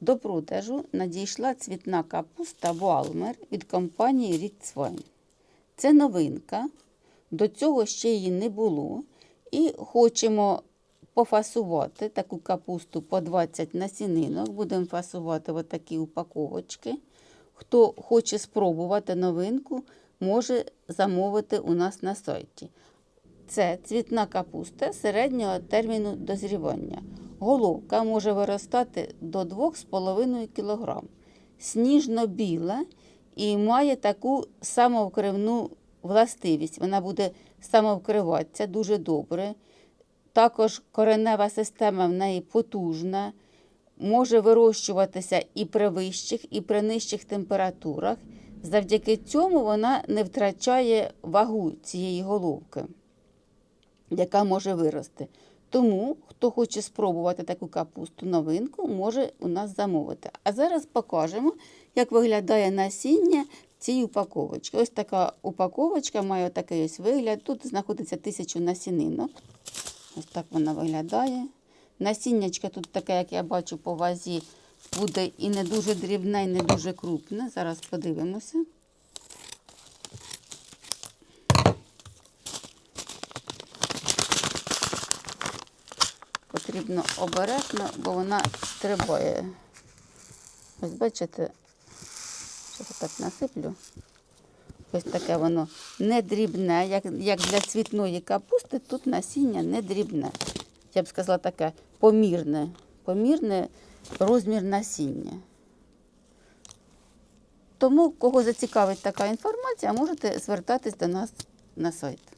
До продажу надійшла цвітна капуста Валмер від компанії Ріцвайн. Це новинка, до цього ще її не було. І хочемо пофасувати таку капусту по 20 насінинок. Будемо фасувати в такі упаковочки. Хто хоче спробувати новинку, може замовити у нас на сайті. Це цвітна капуста середнього терміну дозрівання. Головка може виростати до 2,5 кг. Сніжно-біла і має таку самовкривну властивість. Вона буде самовкриватися дуже добре. Також коренева система в неї потужна, може вирощуватися і при вищих, і при нижчих температурах. Завдяки цьому вона не втрачає вагу цієї головки яка може вирости. Тому, хто хоче спробувати таку капусту новинку, може у нас замовити. А зараз покажемо, як виглядає насіння цієї упаковочки. Ось така упаковочка має такий ось вигляд. Тут знаходиться тисячу насінинок. Ось так вона виглядає. Насіннячка тут таке, як я бачу по вазі, буде і не дуже дрібне, і не дуже крупне. Зараз подивимося. Потрібно обережно, бо вона стрибає. Ось бачите, я так насиплю. Ось таке воно не дрібне, як, як для цвітної капусти, тут насіння не дрібне. Я б сказала таке помірне, помірне розмір насіння. Тому, кого зацікавить така інформація, можете звертатись до нас на сайт.